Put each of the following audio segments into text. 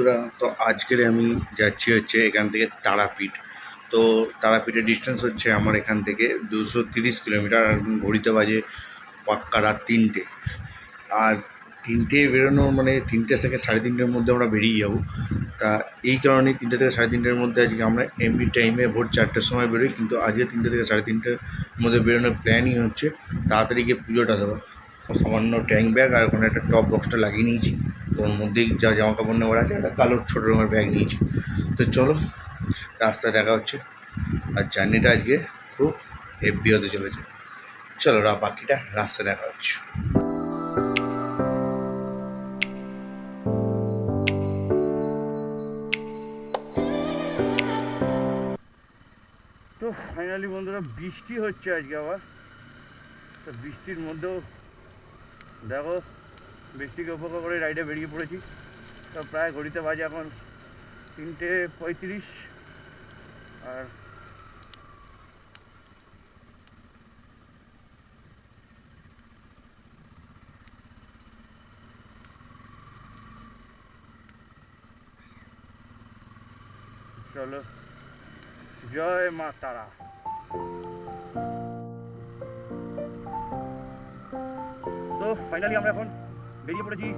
বন্ধুরা, তো আজকের আমি যাচ্ছি হচ্ছে এখান থেকে তারাপীঠ। তো তারাপীঠের ডিস্টেন্স হচ্ছে আমার এখান থেকে দুশো তিরিশ কিলোমিটার, আর ঘড়িতে বাজে পাক্কা রাত তিনটে। আর তিনটে বেরোনো মানে তিনটে থেকে সাড়ে তিনটের মধ্যে আমরা বেরিয়ে যাব। তা এই কারণেই তিনটে থেকে সাড়ে তিনটের মধ্যে আজকে আমরা এমনি টাইমে ভোর চারটের সময় বেরোই, কিন্তু আজকে তিনটে থেকে সাড়ে তিনটের মধ্যে বেরোনোর প্ল্যানই হচ্ছে তাড়াতাড়ি গিয়ে পুজোটা দেওয়া। সামান্য ট্যাঙ্ক ব্যাগ আর ওখানে একটা টপ বক্সটা লাগিয়ে নিয়েছি। ওর যা জামা কাপড় নেওয়ার আছে, একটা কালো ছোটো রঙের ব্যাগ নিয়েছি। তো চলো, রাস্তায় দেখা হচ্ছে। আর জার্নিটা আজকে খুব হেভি হতে চলেছে। চলো রা বাকিটা রাস্তায় দেখা হচ্ছে। তো ফাইনালি বন্ধুরা, বৃষ্টি হচ্ছে আজকে আবার। তো বৃষ্টির মধ্যেও দেখো বৃষ্টিকে উপেক্ষা করে রাইডে বেরিয়ে পড়েছি। তো প্রায় ঘড়িতে বাজে এখন তিনটে পঁয়ত্রিশ। আর চলো, জয় মা তারা। তো ফাইনালি আমরা এখন বেরিয়ে পড়েছি।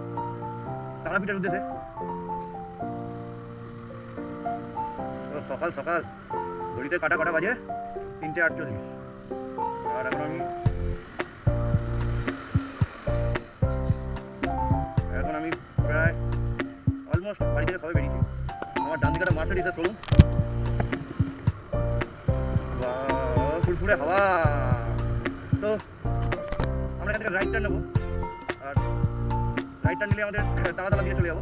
তারাপীঠের উদ্দেশ্যে। সকাল সকাল। ঘড়িতে কাটা কাটা বাজে তিনটে আটচল্লিশ। আর এখন আমি এখন আমি প্রায় অলমোস্ট বাড়ি থেকে সবাই বেরিয়েছি। আমার ডান দিকে মার্সিডিসের শোরুম বাহ, ফুরফুরে হাওয়া। তো আমরা এখান থেকে রাইটটা নেব। আর রাইটটা নিলে আমাদের তারাতলা দিয়ে চলে যাব।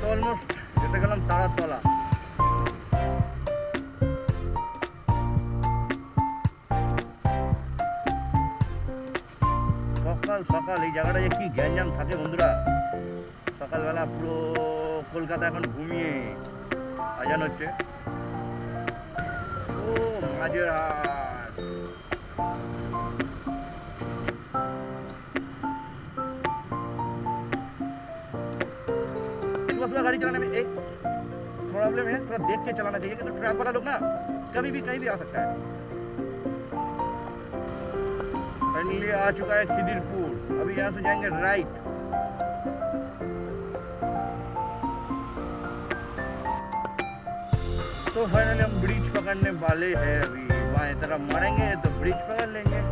তো অলমোস্ট যেতে গেলাম তারাতলা। সকাল সকাল, এই জায়গাটা যে কি গ্যাঞ্জাম থাকে বন্ধুরা। সকালবেলা পুরো কলকাতা এখন ঘুমিয়ে আজান হচ্ছে। ও মাঝের सुबह सुबह गाड़ी चलाने में एक प्रॉब्लम है थोड़ा देख के चलाना चाहिए क्योंकि ट्रैक वाला लोग ना कभी भी कहीं भी आ सकता है फाइनली आ चुका है खिदिरपुर अभी यहाँ से जाएंगे राइट तो फाइनली हम ब्रिज पकड़ने वाले हैं अभी बाएं तरफ मरेंगे तो ब्रिज पकड़ लेंगे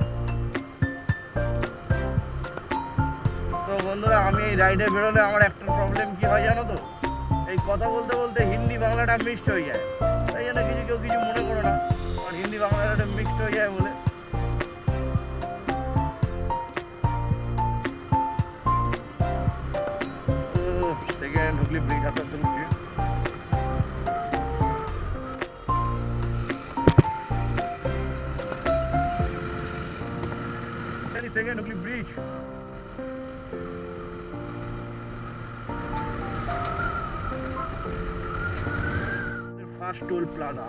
তো বন্ধুরা আমি এই রাইডে বেরোলে আমার একটা প্রবলেম কি হয় জানো তো? এই কথা বলতে বলতে হিন্দি বাংলাটা মিক্সড হয়ে যায়। তাই জন্য কিছু কেউ কিছু মনে করো না আর হিন্দি বাংলাটা মিক্সড হয়ে যায় বলে। থেকে ঢুকলি ব্রিজ উঠছি থেকে ঢুকলি ব্রিজ। ফার্স্ট টোল প্লাজা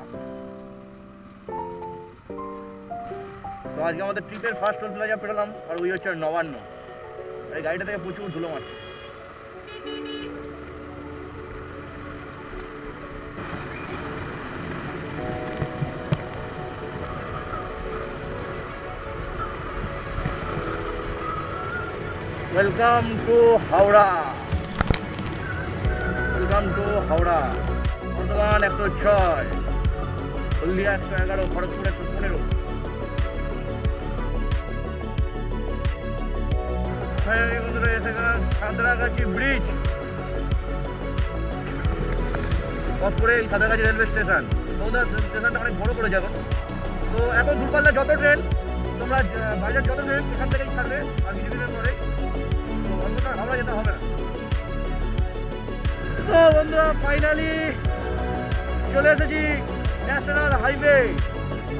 তো আজকে আমাদের ট্রিপের ফার্স্ট টোল প্লাজা পেরোলাম, আর ওই হচ্ছে নবান্ন। এই গাড়িটা থেকে প্রচুর ধুলো মারছে। Welcome to Howrah welcome to Howrah Bardhaman একশো ছয় হলদিয়া একশো এগারো খড়গপুর একশো পনেরো। গেলাম সাঁতরাগাছি ব্রিজ অফ করে এই সাঁতরাগাছি রেলওয়ে স্টেশন তোমাদের স্টেশনটা অনেক বড় করে যাব। তো এখন দূরপাল্লা যত ট্রেন তোমরা বাজার যত ট্রেন সেখান থেকেই ছাড়বে, আর কিছু দিনের পরে তো অন্যটা হাওড়া যেতে হবে না। তো বন্ধুরা ফাইনালি চলে এসেছি ন্যাশনাল হাইওয়ে।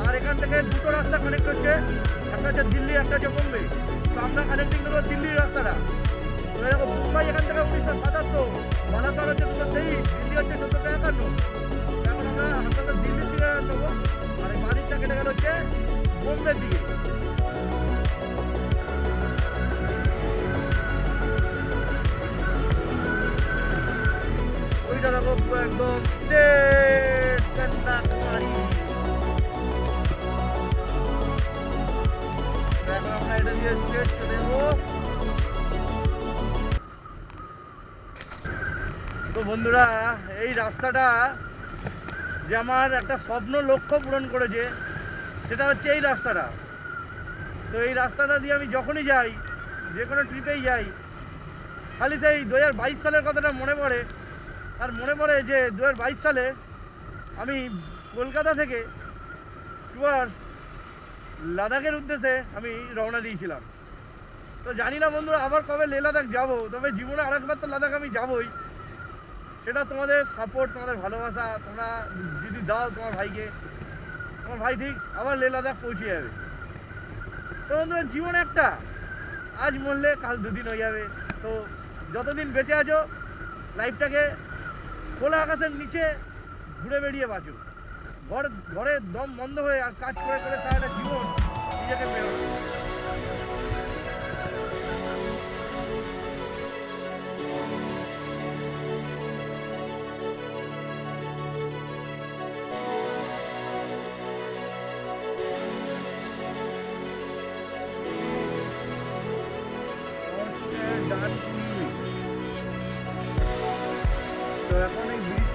আর এখান থেকে দুটো রাস্তা কানেক্ট হচ্ছে। একটা হচ্ছে দিল্লি, একটা হচ্ছে বোম্বে। তো আমরা কানেক্টিং করব দিল্লির রাস্তাটা। তো এরকম মুম্বাই এখান থেকে উনিশশো সাতাত্তর বালাসর হচ্ছে দুশো তেইশ, দিল্লি হচ্ছে সতেরোশো একান্ন এখন আমরা হাসপাতাল দিল্লির দিকে নেব আর এই বাড়িটা কেটে গেল হচ্ছে বোম্বের দিকে। একদম তো বন্ধুরা, এই রাস্তাটা যে আমার একটা স্বপ্ন লক্ষ্য পূরণ করেছে, সেটা হচ্ছে এই রাস্তাটা। তো এই রাস্তাটা দিয়ে আমি যখনই যাই, যে কোনো ট্রিপেই যাই, খালি সেই দু হাজার বাইশ সালের কথাটা মনে পড়ে আর মনে পড়ে যে দু হাজার বাইশ সালে আমি কলকাতা থেকে টুয়ার্স লাদাখের উদ্দেশ্যে আমি রওনা দিয়েছিলাম। তো জানি না বন্ধুরা, আবার কবে লে লাদাখ যাব, তবে জীবনে আরেকবার তো লাদাখ আমি যাবোই। সেটা তোমাদের সাপোর্ট তোমাদের ভালোবাসা, তোমরা যদি দাও তোমার ভাইকে, তোমার ভাই ঠিক আবার লে লাদাখ পৌঁছে যাবে। তো বন্ধুরা, জীবন একটা, আজ মরলে কাল দুদিন হয়ে যাবে। তো যতদিন বেঁচে আছো লাইফটাকে খোলা আকাশের নিচে ঘুরে বেরিয়ে বাঁচো। ঘর ঘরে দম বন্ধ হয়ে আর কাজ করে করে সারাটা জীবন নিজেকে বেরো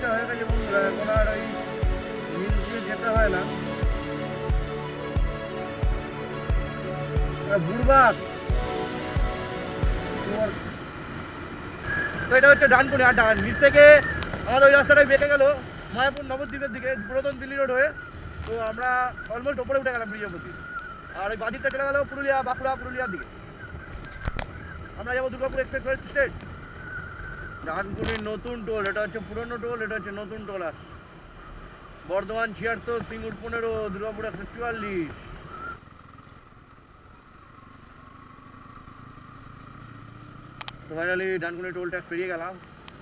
এই হয়ে গেছে এখন আর ওই ব্রিজ দিয়ে যেতে হয় না। আহ, তো এটা হচ্ছে ডানকুনি আর ডান নিচ থেকে আমাদের ওই রাস্তাটাই বেঁকে গেল মায়াপুর নবদ্বীপের দিকে পুরাতন দিল্লি রোড হয়ে। তো আমরা অলমোস্ট ওপরে উঠে গেলাম ব্রিজের প্রতি আর ওই বাদিকটা চলে গেল পুরুলিয়া বাঁকুড়া পুরুলিয়ার দিকে। আমরা যাব দুর্গাপুর এক্সপ্রেস স্টেট। ডানকুনির নতুন টোল, এটা হচ্ছে পুরনো টোল, এটা হচ্ছে নতুন টোল আর। বর্ধমান ছিয়াত্তর, সিঙ্গুর পনেরো, দুর্গাপুর একশো চুয়াল্লিশ তো ফাইনালি ডানকুনি টোল ট্যাক্স পেরিয়ে গেলাম।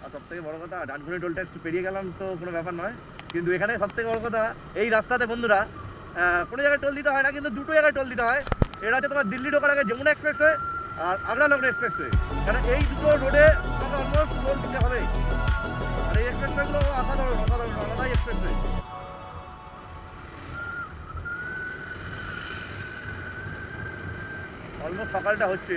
আর সব থেকে বড় কথা ডানকুনি টোল ট্যাক্স পেরিয়ে গেলাম তো কোনো ব্যাপার নয়। কিন্তু এখানে সব থেকে বড় কথা, এই রাস্তাতে বন্ধুরা কোনো জায়গায় টোল দিতে হয় না, কিন্তু দুটো জায়গায় টোল দিতে হয়। এটা হচ্ছে তোমার দিল্লি ঢোকার আগে যমুনা এক্সপ্রেস হয়ে আর আগ্রা লগ্ন এক্সপ্রেস হয়ে এই দুটো রোডে সকালটা হচ্ছে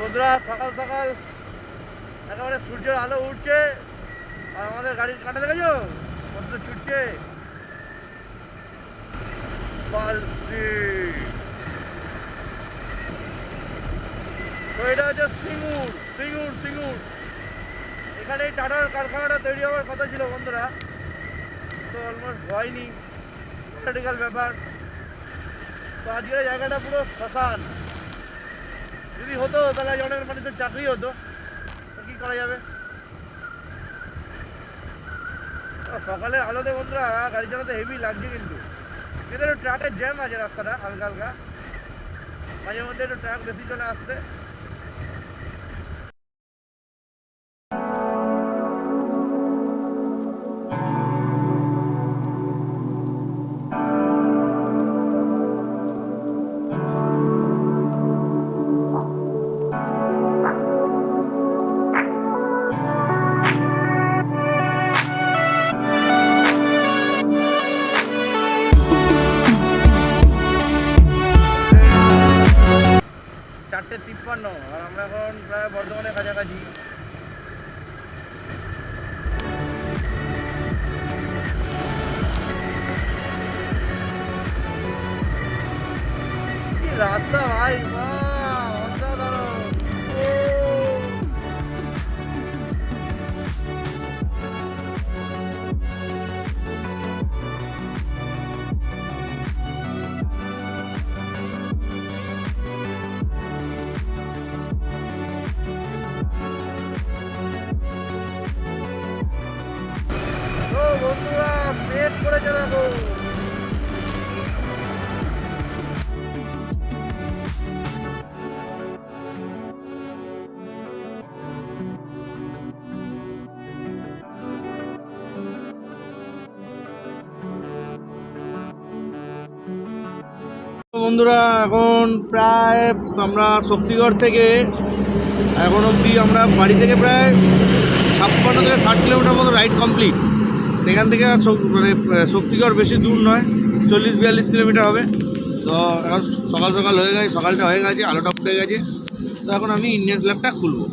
বন্ধুরা, সকাল সকাল। একেবারে সূর্যের আলো উঠছে। আর আমাদের গাড়ির কাটা দেখেছ? ছুটছে। বালতি তো এটা হচ্ছে সিঙ্গুর সিঙ্গুর সিঙ্গুর। এখানে টাটার কারখানাটা তৈরি হওয়ার কথা ছিল বন্ধুরা। তো অলমোস্ট হয়নি। পলিটিক্যাল ব্যাপার। তো আজকের জায়গাটা পুরো শ্মশান। যদি হতো, তাহলে অনেক মানুষের চাকরি হতো। কী করা যাবে? সকালে আলোতে বন্ধুরা, গাড়ি চালাতে হেভি লাগছে কিন্তু। এদের ট্রাকের জ্যাম আছে রাস্তাটা হালকা হালকা। মাঝে মধ্যে একটু ট্রাক বেশি চলে আসছে। চারটে তিপ্পান্ন আর আমরা এখন প্রায় বর্ধমানের কাছাকাছি। রাস্তা ভাই বাহ, বন্ধুরা এখন প্রায় আমরা শক্তিগড় থেকে, এখন অবধি আমরা বাড়ি থেকে প্রায় ছাপ্পান্ন থেকে ষাট কিলোমিটার মতো রাইড কমপ্লিট এখান থেকে মানে শক্তিগড় বেশি দূর নয়, চল্লিশ বিয়াল্লিশ কিলোমিটার হবে। তো এখন সকাল সকাল হয়ে গেছে, সকালটা হয়ে গেছে, আলোটা ফুটে গেছে। তো এখন আমি ইন্ডিয়ান ফ্ল্যাগটা খুলবো।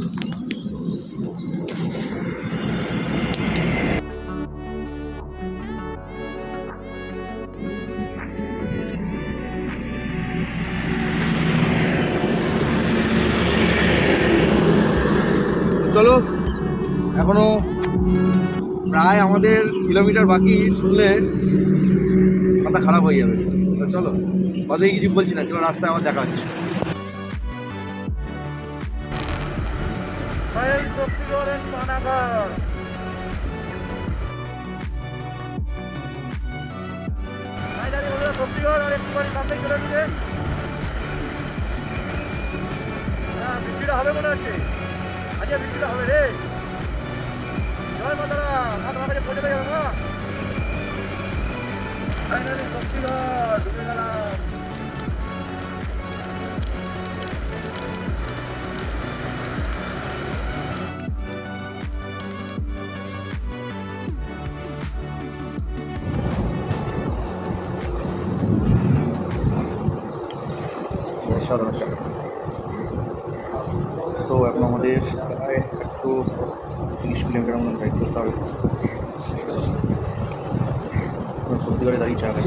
আমাদের কিলোমিটার বাকি, শুনলে মাথা খারাপ হয়ে যাবে। চলো কথাই কিছু বলছি না, চলো রাস্তায় আবার দেখা হচ্ছে। হ্যাঁ হবে মনে হচ্ছে। আজকে বৃষ্টিটা হবে রে। অসাধারণ জায়গা। তো এখন আমাদের প্রায় একশো তিরিশ কিলোমিটার করতে হবে। সত্যি করে দাঁড়িয়ে চা খাই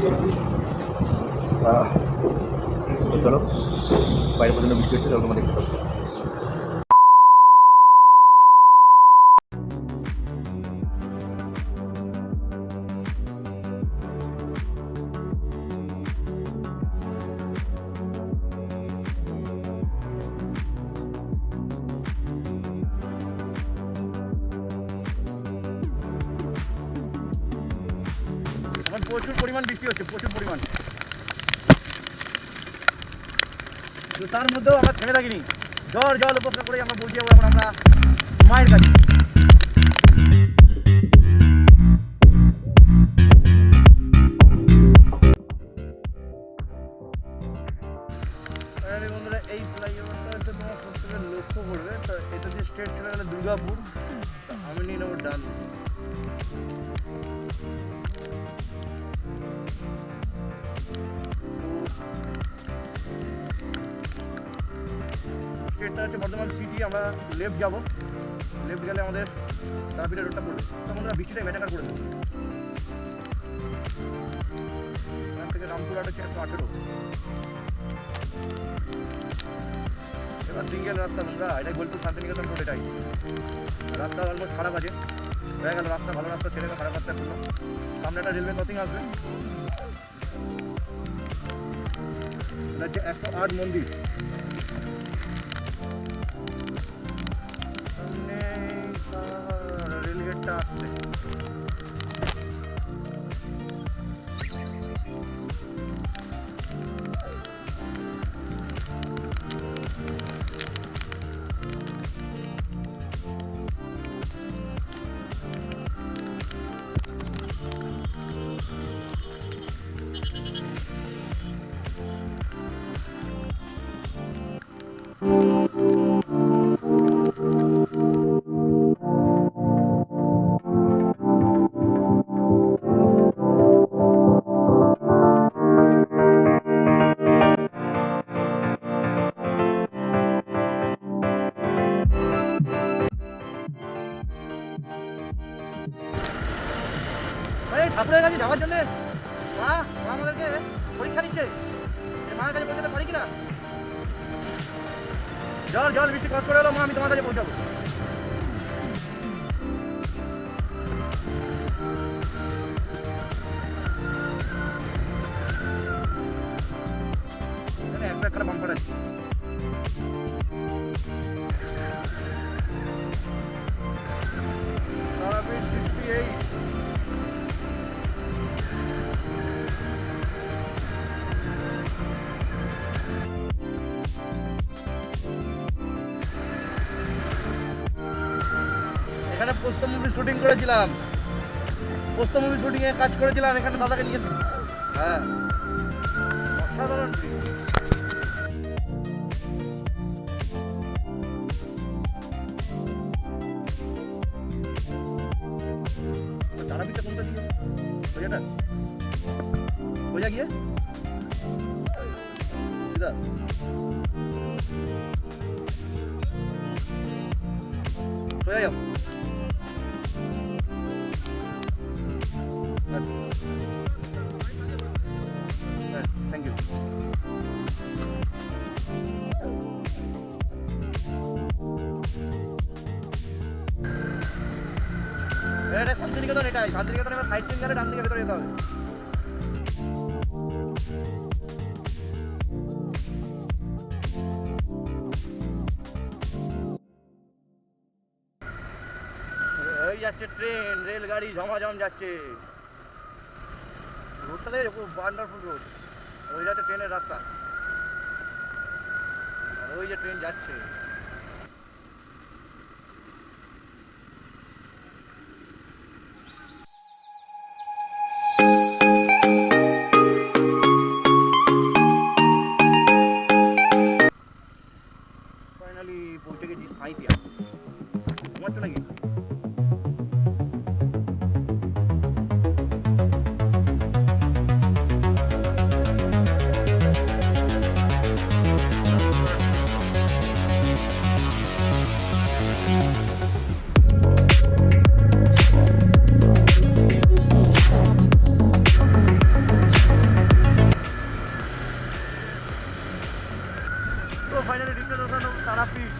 চলো বাইরে পর্যন্ত বৃষ্টি হচ্ছে তোমার দেখতে পাবো তার মধ্যেও আমরা থেমে থাকিনি। জল জল উপেক্ষা করে আমরা বুঝিয়ে আমরা মায়ের কাছে। লেফট যাব। লেফট গেলে আমাদের তারাপীঠের রোডটা পড়বে। তো বন্ধুরা বৃষ্টিটাই ম্যাটার করে দেবো এখান থেকে রামপুরহাট হচ্ছে একশো আঠেরো। এবার সিঙ্গেল রাস্তা বন্ধুরা, এটাই বোলপুর শান্তিনিকেতন রোড এটাই। রাস্তা অলমোস্ট খারাপ আছে। হয়ে গেল রাস্তা, ভালো রাস্তা ছেড়ে খারাপ রাস্তা করল। সামনে একটা রেলওয়ে ক্রসিং আসবে। হচ্ছে একশো আট মন্দির। Thank you. আমাদেরকে পরীক্ষা নিচ্ছে মায়ের কাছে পৌঁছাতে পারি কিনা? জল জল, বৃষ্টি কষ্ট করে এলো মা, আমি তোমার কাছে পৌঁছাবো। একটা একটা বাম্পার আছে। Caravan 68. এখানে পোস্ত মুভি শুটিং করেছিলাম। পোস্ত মুভি শুটিংয়ে কাজ করেছিলাম, এখানে দাদাকে নিয়ে হ্যাঁ। অসাধারণ। শান্তিনিকেতন এটাই। শান্তিনিকেতন এবার সাইড সিন গেলে ডান দিকে ভেতরে যেতে হবে। যাচ্ছে ট্রেন রেলগাড়ি ঝমাঝম যাচ্ছে। রোডটা দেখে ওয়ান্ডারফুল রোড ওই যাচ্ছে ট্রেনের রাস্তা। ওই যে ট্রেন যাচ্ছে।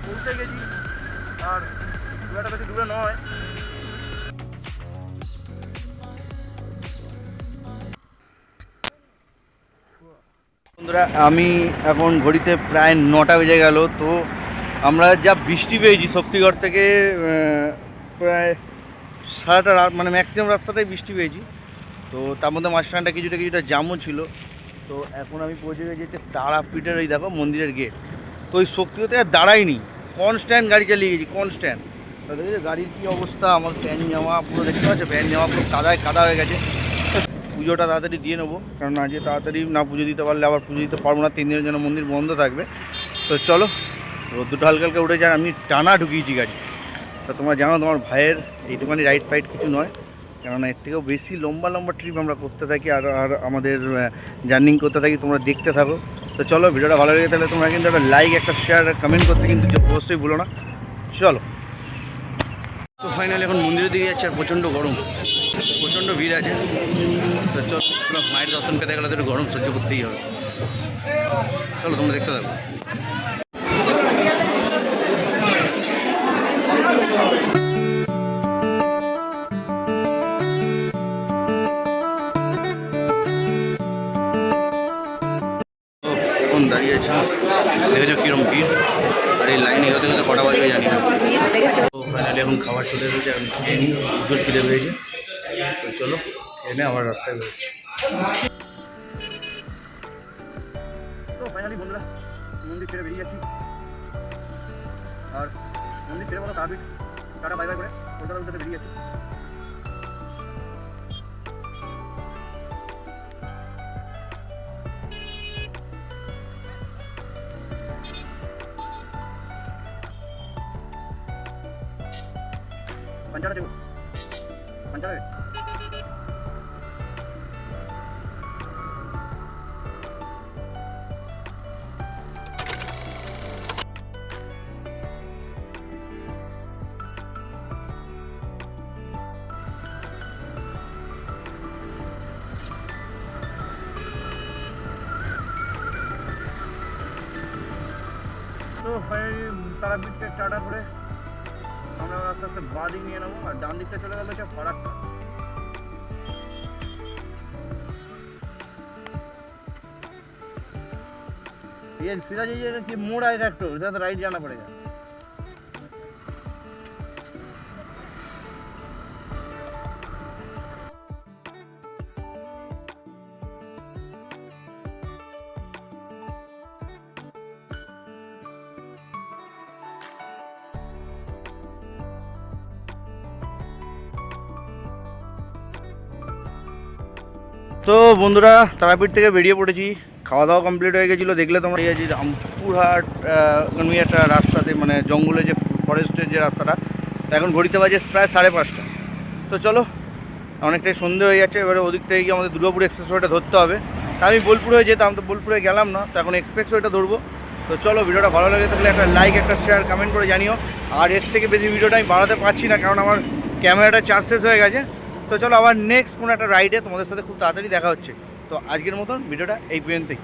পৌঁছে গেছি, আর খুব বেশি দূরে নয়। বন্ধুরা, আমি এখন ঘড়িতে প্রায় নটা বেজে গেল, তো আমরা যা বৃষ্টি পেয়েছি শক্তিগড় থেকে প্রায় সারাটা মানে ম্যাক্সিমাম রাস্তাটাই বৃষ্টি পেয়েছি। তো তার মধ্যে মাঝখানটা কিছুটা কিছুটা জামও ছিল। তো এখন আমি পৌঁছে গেছি তারাপীঠের ওই দেখো মন্দিরের গেট তো ওই শক্তিগড়তে আর দাঁড়াইনি। কনস্ট্যান্ট গাড়ি চালিয়ে গেছি কনস্ট্যান্ট দেখেছ গাড়ির কী অবস্থা, আমার প্যান জামা পুরো দেখতে পাচ্ছ প্যান জামা পুরো কাদায় কাদা হয়ে গেছে। পুজোটা তাড়াতাড়ি দিয়ে নেব কারণ আজকে তাড়াতাড়ি না পুজো দিতে পারলে আবার পুজো দিতে পারব না, তিন দিনের জন্য মন্দির বন্ধ থাকবে। তো চলো রোদ্দুটা হালকা হালকা উঠে যান আমি টানা ঢুকিয়েছি গাড়ি। তা তোমরা জানো, তোমার ভাইয়ের এইটুখানি রাইড ফাইট কিছু নয়, কেননা এর থেকেও বেশি লম্বা লম্বা ট্রিপ আমরা করতে থাকি, আর আর আমাদের জার্নিং করতে থাকি, তোমরা দেখতে থাকো। তো চলো, ভিডিওটা ভালো লাগে তাহলে তোমরা কিন্তু একটা লাইক একটা শেয়ার কমেন্ট করতে কিন্তু অবশ্যই ভুলো না। চলো। তো ফাইনালি এখন মন্দিরের দিকে যাচ্ছে আর প্রচণ্ড গরম। প্রচণ্ড ভিড় আছে। তো চলো মায়ের দর্শন পেতে গেলে তো গরম সহ্য করতেই হবে। চলো, তোমরা দেখতে থাকো। দাঁড়িয়ে আছে। দেখেছ কিরম ভিড়? আর এই লাইনে এগোতে এগোতে কটা বাজবে জানি না। এখন খাবার চলে এসেছে আমি খেয়ে নিই। উজ্জ্বল খিদে পেয়েছে। চলো এনে আবার রাস্তায় বেরোচ্ছি। তো ফাইনালি বন্ধুরা, মন্দির ছেড়ে বেরিয়ে যাচ্ছি। আর মন্দির ছেড়ে বলো তারাপীঠ টাটা বাই বাই করে উদ্দেশ্যে বেরিয়ে যাচ্ছি। देखो तो भाई तारापीठ के टाटा पड़े। বাঁ দিক নিয়ে নেবো আর ডান দিকটা চলে গেল হচ্ছে ফারাক্কা ये सीधा जाइए कि मोड़ आएगा एक तो इधर राइट जाना पड़ेगा বন্ধুরা, তারাপীঠ থেকে বেরিয়ে পড়েছি। খাওয়া দাওয়া কমপ্লিট হয়ে গেছিল, দেখলে তোমরা এই যে রামপুরহাট একটা রাস্তাতে মানে জঙ্গলে যে ফরেস্টের যে রাস্তাটা এখন ঘড়িতে বাজে প্রায় সাড়ে পাঁচটা। তো চলো, অনেকটাই সন্ধে হয়ে যাচ্ছে, এবারে ওদিক থেকে গিয়ে আমাদের দুর্গাপুর এক্সপ্রেসওয়েটা ধরতে হবে। তা আমি বোলপুরে যেতাম, তো বোলপুরে গেলাম না, তো এখন এক্সপ্রেসওয়েটা ধরবো। তো চলো, ভিডিওটা ভালো লাগে তাহলে একটা লাইক একটা শেয়ার কমেন্ট করে জানিও। আর এর থেকে বেশি ভিডিওটা আমি বাড়াতে পারছি না, কারণ আমার ক্যামেরাটা চার্জ শেষ হয়ে গেছে। তো চলো আবার নেক্সট কোনো একটা রাইডে তোমাদের সাথে খুব তাড়াতাড়ি দেখা হচ্ছে। তো আজকের মতন ভিডিওটা এই পর্যন্তই।